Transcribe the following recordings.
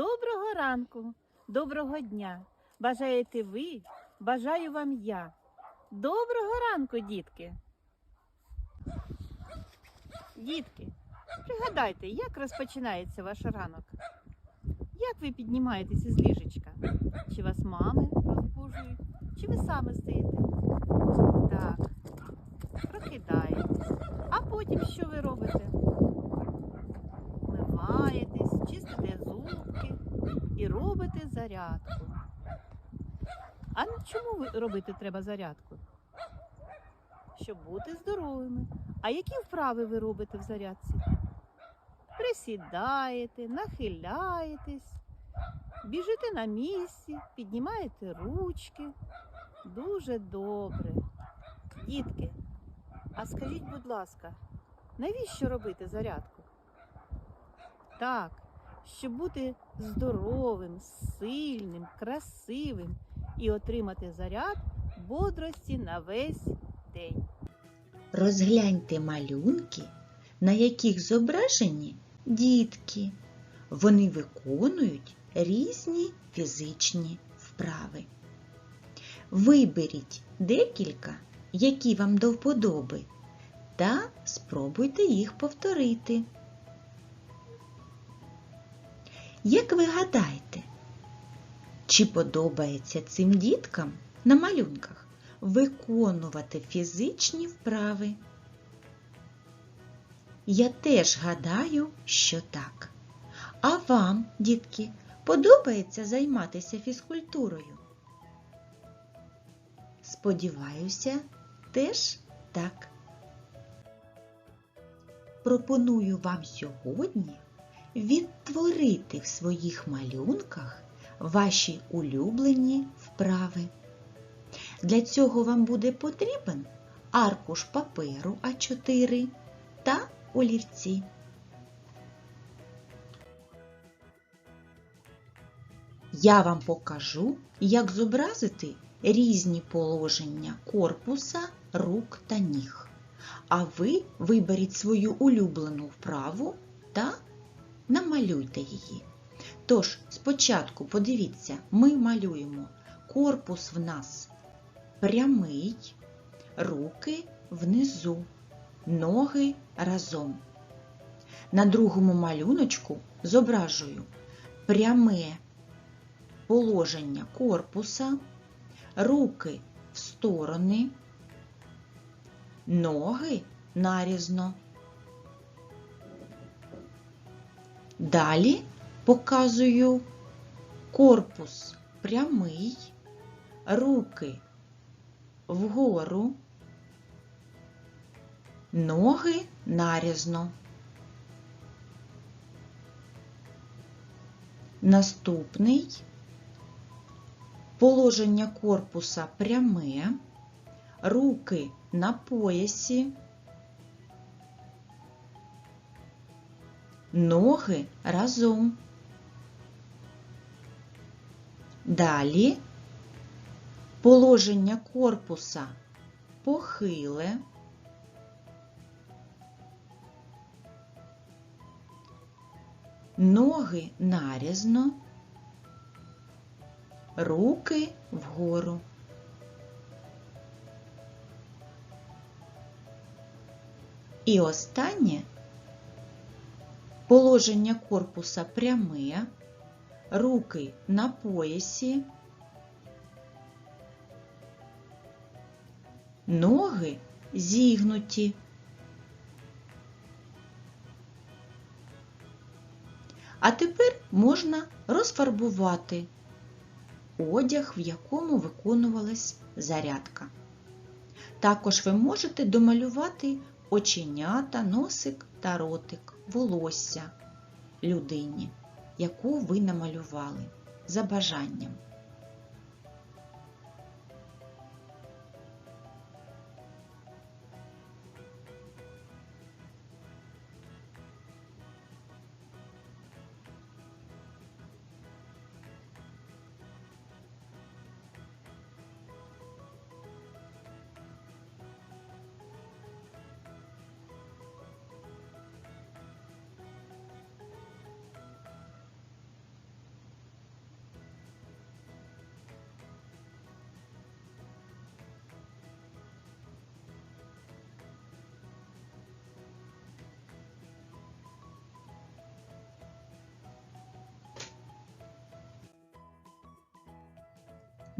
Доброго ранку, доброго дня. Бажаєте ви, бажаю вам я. Доброго ранку, дітки. Дітки, пригадайте, як розпочинається ваш ранок? Як ви піднімаєтесь із ліжечка? Чи вас мами розбужують, чи ви саме стоїте? Так, прокидаєтесь. А потім що ви робите? Вмиваєтесь, чистите зубки і робите зарядку. А на чому робити треба зарядку? Щоб бути здоровими. А які вправи ви робите в зарядці? Присідаєте, нахиляєтесь, біжите на місці, піднімаєте ручки. Дуже добре. Дітки, а скажіть, будь ласка, навіщо робити зарядку? Так, щоб бути здоровим, сильним, красивим і отримати заряд бодрості на весь день. Розгляньте малюнки, на яких зображені дітки. Вони виконують різні фізичні вправи. Виберіть декілька, які вам до вподоби, та спробуйте їх повторити. Як ви гадаєте, чи подобається цим діткам на малюнках виконувати фізичні вправи? Я теж гадаю, що так. А вам, дітки, подобається займатися фізкультурою? Сподіваюся, теж так. Пропоную вам сьогодні відтворити в своїх малюнках ваші улюблені вправи. Для цього вам буде потрібен аркуш паперу А4 та олівці. Я вам покажу, як зобразити різні положення корпуса, рук та ніг. А ви виберіть свою улюблену вправу та намалюйте її. Тож, спочатку подивіться, ми малюємо корпус в нас прямий, руки внизу, ноги разом. На другому малюночку зображую пряме положення корпуса, руки в сторони, ноги нарізно. Далі показую корпус прямий, руки вгору, ноги нарізно. Наступний положення корпуса пряме, руки на поясі, ноги разом. Далі положення корпуса похиле, ноги нарізно, руки вгору. І останнє положення корпуса пряме, руки на поясі, ноги зігнуті. А тепер можна розфарбувати одяг, в якому виконувалась зарядка. Також ви можете домалювати оченята, носик та ротик, волосся людині, яку ви намалювали за бажанням.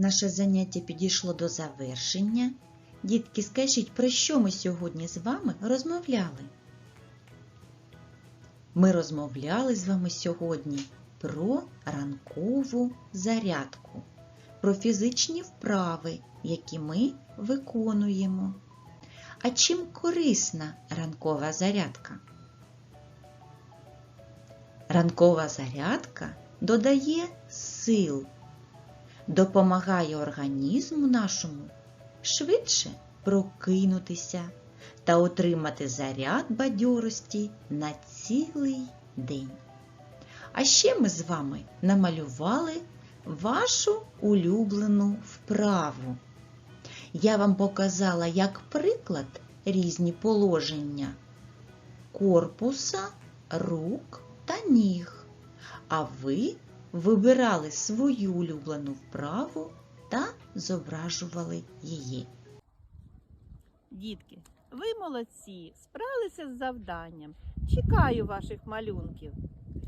Наше заняття підійшло до завершення. Дітки, скажіть, про що ми сьогодні з вами розмовляли? Ми розмовляли з вами сьогодні про ранкову зарядку, про фізичні вправи, які ми виконуємо. А чим корисна ранкова зарядка? Ранкова зарядка додає сил, допомагає організму нашому швидше прокинутися та отримати заряд бадьорості на цілий день. А ще ми з вами намалювали вашу улюблену вправу. Я вам показала як приклад різні положення корпуса, рук та ніг. А ви вибирали свою улюблену вправу та зображували її. Дітки, ви молодці, справилися з завданням. Чекаю ваших малюнків.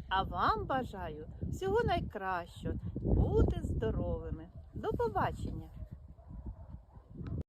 А вам бажаю всього найкращого, бути здоровими. До побачення!